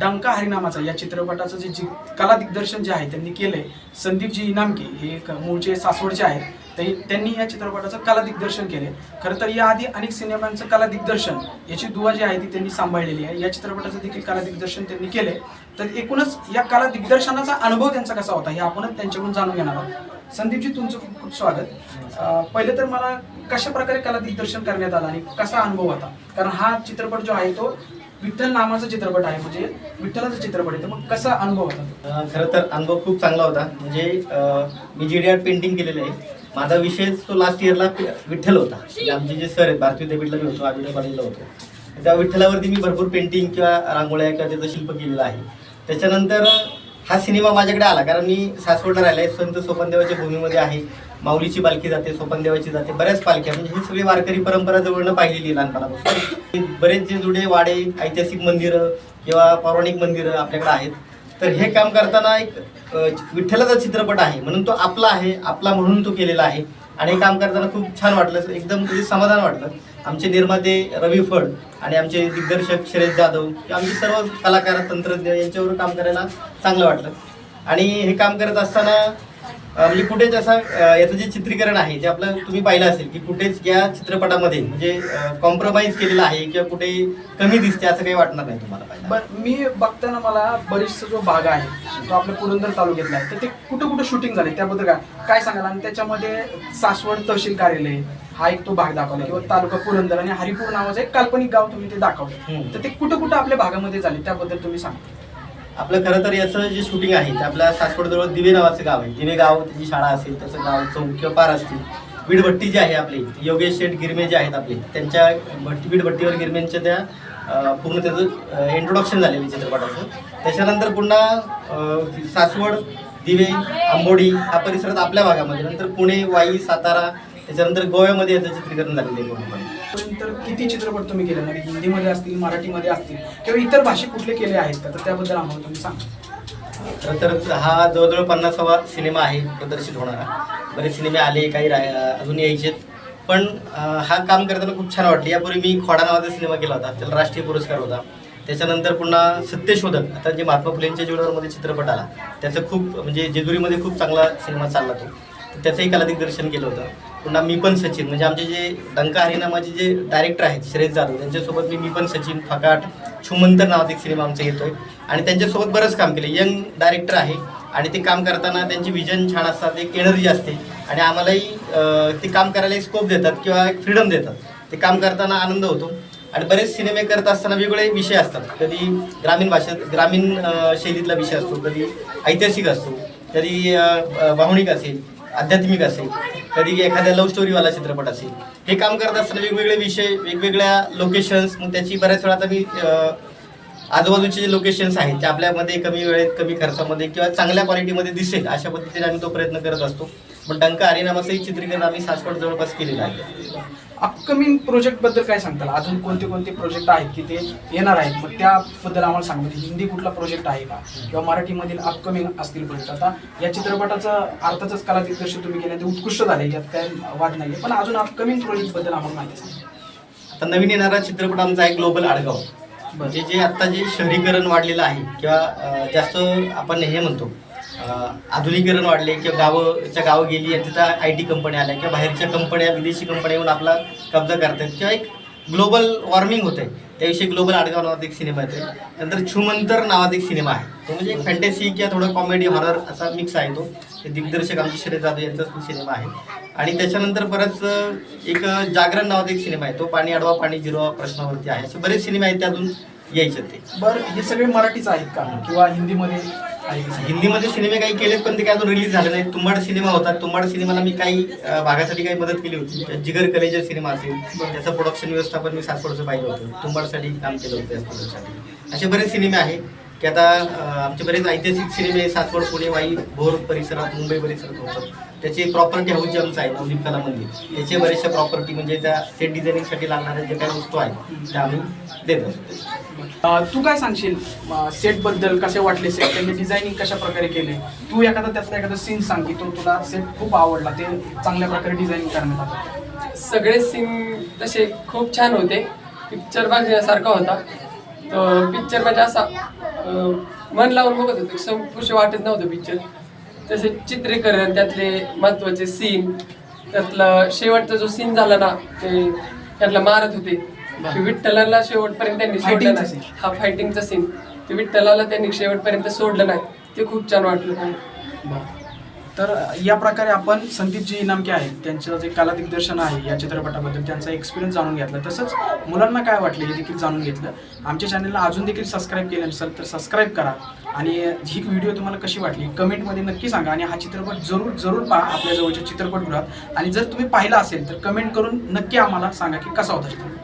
डंका हरिनामाचा या चित्रपटाचं जे जी कला दिग्दर्शन जे आहे त्यांनी केलंय संदीपजी इनामके हे एक मूळचे सासवडचे आहेत ते त्यांनी या चित्रपटाचं कला दिग्दर्शन केले खरं तर याआधी अनेक सिनेमांचं कला दिग्दर्शन याची दुवा जी आहे ती त्यांनी सांभाळलेली आहे. या चित्रपटाचं देखील कला दिग्दर्शन त्यांनी केले तर एकूणच या कला दिग्दर्शनाचा अनुभव त्यांचा कसा होता हे आपणच त्यांच्याकडून जाणून घेणार आहोत. संदीपजी तुमचं खूप खूप स्वागत. पहिले तर मला कशा प्रकारे कला दिग्दर्शन करण्यात आलं आणि कसा अनुभव होता? कारण हा चित्रपट जो आहे तो विठ्ठल नामाचा चित्रपट आहे म्हणजे विठ्ठलाचा चित्रपट आहे. तर मग कसा अनुभव होता? खरं तर अनुभव खूप चांगला होता. म्हणजे मी जी डी आर पेंटिंग केलेलं आहे. माझा विषय तो लास्ट इयरला विठ्ठल होता. म्हणजे आमचे जे सर आहेत भारतीय विद्यापीठला मी होतो आम्ही कॉलेजला होतो. त्या विठ्ठलावरती मी भरपूर पेंटिंग किंवा रांगोळ्या किंवा त्याचं शिल्प केलेलं आहे. त्याच्यानंतर हा सिनेमा माझ्याकडे आला कारण मी सासवडला राहिला आहे. संत सोपनदेवाच्या भूमीमध्ये आहे. माऊलीची पालखी जाते सोपनदेवाची जाते बऱ्याच पालख्या म्हणजे ही सगळी वारकरी परंपरा जवळनं पाहिलेली लहानपणापासून. बरेच जे जुडे वाडे ऐतिहासिक मंदिरं किंवा पौराणिक मंदिरं आपल्याकडे आहेत. तर हे काम करताना एक विठ्ठलाचा चित्रपट आहे म्हणून तो आपला आहे आपला म्हणून तो केलेला आहे. आणि हे काम करताना खूप छान वाटलं एकदम म्हणजे समाधान वाटलं. आमचे निर्माते रवी फड आणि आमचे दिग्दर्शक शरद जाधव आमचे सर्व कलाकार तंत्रज्ञ यांच्यावर काम करायला चांगलं वाटलं. आणि हे काम करत असताना म्हणजे कुठेच असं याचं जे चित्रीकरण आहे जे आपलं तुम्ही पाहिलं असेल की कुठेच या चित्रपटामध्ये म्हणजे कॉम्प्रोमाइज केलेलं आहे किंवा कुठे कमी दिसते असं काही वाटणार नाही तुम्हाला बर मी बघताना मला बरीचसा जो भाग आहे तो आपल्या पुरंदर तालुक्यातला आहे तर ते कुठं कुठं शूटिंग झाले त्याबद्दल काय काय सांगाल? आणि त्याच्यामध्ये सासवड तहसील कार्यालय हा एक तो भाग दाखवला किंवा तालुका पुरंदर आणि हरिपूर नावाचं एक काल्पनिक गाव तुम्ही ते दाखवलं. तर ते कुठं कुठं आपल्या भागामध्ये झाले त्याबद्दल तुम्ही सांगा. आपलं खरं तर याचं जे शूटिंग आहे ते आपल्या सासवडजवळ दिवे नावाचं गाव आहे. दिवे गाव त्याची शाळा असेल त्याचं गाव चौक किंवा पार असतील. वीडभट्टी जी आहे आपली योगेश शेठ गिरमे जे आहेत आपले त्यांच्या भट्टी वीडभट्टीवर गिरमेंच्या त्या पूर्ण त्याचं इंट्रोडक्शन झालेलं आहे चित्रपटाचं. त्याच्यानंतर पुन्हा सासवड दिवे आंबोडी हा परिसरात आपल्या भागामध्ये. नंतर पुणे वाई सातारा त्याच्यानंतर गोव्यामध्ये याचं चित्रीकरण झालेलं आहे पूर्णपणे. तर किती चित्रपट तुम्ही केले? म्हणजे हिंदीमध्ये असतील मराठीमध्ये असतील किंवा इतर भाषेत कुठले केले आहेत? का तर त्याबद्दल आम्हाला तुम्ही सांगा. खरं तर हा जवळजवळ पन्नासावा सिनेमा आहे प्रदर्शित होणारा. बरेच सिनेमे आले काही अजून यायचे पण हा काम करताना खूप छान वाटले. यापूर्वी मी खोडा नावाचा सिनेमा केला होता त्याला राष्ट्रीय पुरस्कार होता. त्याच्यानंतर पुन्हा सत्यशोधक आता जे महात्मा फुलेंच्या जीवनामध्ये चित्रपट आला त्याचं खूप म्हणजे जेजुरीमध्ये खूप चांगला सिनेमा चालला तो. त्याचंही कला दिग्दर्शन केलं होतं. पुन्हा मी पण सचिन. म्हणजे आमचे जे डंका हरिनामाचे जे डायरेक्टर आहेत श्रेयस जाधव त्यांच्यासोबत मी मी पण सचिन फकाट छुमंतर नावाचा एक सिनेमा आमचा येतोय. आणि त्यांच्यासोबत बरंच काम केलं यंग डायरेक्टर आहे आणि ते काम करताना त्यांची विजन छान असतात एक एनर्जी असते. आणि आम्हालाही ते काम करायला एक स्कोप देतात किंवा एक फ्रीडम देतात. ते काम करताना आनंद होतो. आणि बरेच सिनेमे करत असताना वेगवेगळे विषय असतात. कधी ग्रामीण भाषेत ग्रामीण शैलीतला विषय असतो कधी ऐतिहासिक असतो कधी भावनिक असेल आध्यात्मिक असेल. कधी एखाद्या लव्ह स्टोरीवाला चित्रपट असेल. हे काम करत असताना वेगवेगळे विषय वेगवेगळ्या लोकेशन्स मग त्याची बऱ्याच वेळा मी आजूबाजूचे जे लोकेशन्स आहेत ते आपल्यामध्ये कमी वेळेत कमी खर्चामध्ये किंवा चांगल्या क्वालिटीमध्ये दिसेल अशा पद्धतीने आम्ही तो प्रयत्न करत असतो. पण डंका आणि नामाचंही चित्रीकरण आम्ही सासवड जवळपास केलेलं आहे. अपकमिंग प्रोजेक्टबद्दल काय सांगताल? अजून कोणते कोणते प्रोजेक्ट आहेत की ते येणार आहेत? मग त्याबद्दल आम्हाला सांगा. म्हणजे हिंदी कुठला प्रोजेक्ट आहे का? किंवा मराठीमधील अपकमिंग असतील प्रोजेक्ट आता या चित्रपटाचं अर्थातच कला दिग्दर्शन तुम्ही केलं ते उत्कृष्ट झाले यात काय वाद नाही पण अजून अपकमिंग प्रोजेक्टबद्दल आम्हाला माहिती सांगा. आता नवीन येणारा चित्रपट आमचा आहे ग्लोबल आडगाव. म्हणजे जे आता जे शहरीकरण वाढलेलं आहे किंवा जास्त आपण हे म्हणतो आधुनिकीकरण वाढले किंवा गावच्या गावं गेली आणि तिथं आय टी कंपन्या आल्या किंवा बाहेरच्या कंपन्या विदेशी कंपन्या येऊन आपला कब्जा करतात किंवा एक ग्लोबल वॉर्मिंग होतं आहे त्याविषयी ग्लोबल आडगाव नावाचा एक सिनेमा येतो नंतर छुमंतर नावाचा एक सिनेमा आहे. तो म्हणजे एक फॅन्टसी किंवा थोडं कॉमेडी हॉरर असा मिक्स आहे तो. ते दिग्दर्शक आमचे शरद जाधव यांचाच तो सिनेमा आहे. आणि त्याच्यानंतर परत एक जागरण नावाचा एक सिनेमा आहे. तो पाणी अडवा पाणी जिरवा प्रश्नावरती आहे. असे बरेच सिनेमे आहेत त्यातून अजून यायचे ते. बरं हे सगळे मराठीच आहेत का? किंवा हिंदीमध्ये हिंदीमध्ये सिनेमे काही केलेत पण ते काय अजून रिलीज झाले नाहीत. तुंबाड सिनेमा होता. तुंबाड सिनेमाला मी काही भागासाठी काही मदत केली होती. जिगर कलेचा सिनेमा असेल त्याचं प्रोडक्शन व्यवस्थापन मी सासवडचं पाहिलं होतं. तुंबाडसाठी काम केलं होतं असे बरेच सिनेमे आहे. की आता आमचे बरेच ऐतिहासिक सिनेमे सासवड पुणे वाई भोर परिसरात मुंबई परिसरात होतात. त्याची प्रॉपर्टी हाऊस जे आमचं आहे नवदीप कला मंदिर त्याचे बरेचशा प्रॉपर्टी म्हणजे त्या सेट डिझायनिंगसाठी लागणाऱ्या जे काही वस्तू आहेत त्या आम्ही देत असतो. तू काय सांगशील? सेटबद्दल कसे वाटले सेट त्यांनी डिझायनिंग कशा प्रकारे केले? तू एखादा त्यातला एखादा सीन सांग की तो तुला सेट खूप आवडला ते चांगल्या प्रकारे डिझायनिंग करण्यात आलं. सगळे सीन तसे खूप छान होते. पिक्चर बघण्यासारखा होता. तो पिक्चर म्हणजे असा मन लावून बघत होतो. संपुष्ट वाटत नव्हतं पिक्चर तसे चित्रीकरण त्यातले महत्त्वाचे सीन त्यातला शेवटचा जो सीन झाला ना ते त्यातला मारत होते. विठ्ठलाला शेवटपर्यंत त्यांनी सोडलं नाही. हा फायटिंगचा सीन ते विठ्ठलाला त्यांनी शेवटपर्यंत सोडलं नाही. ते खूप छान वाटलं. तर या प्रकारे आपण संदीपजी इनामके आहेत त्यांचं जे कला दिग्दर्शन आहे या चित्रपटाबद्दल त्यांचा एक्सपिरियन्स जाणून घेतला. तसंच मुलांना काय वाटलं हे देखील जाणून घेतलं. आमच्या चॅनलला अजून देखील सबस्क्राईब केलं नसेल तर सबस्क्राईब करा. आणि ही व्हिडिओ तुम्हाला कशी वाटली कमेंटमध्ये नक्की सांगा आणि हा चित्रपट जरूर जरूर पहा आपल्या जवळच्या चित्रपटगृहात. आणि जर तुम्ही पाहिला असेल तर कमेंट करून नक्की आम्हाला सांगा की कसा होता चित्रपट.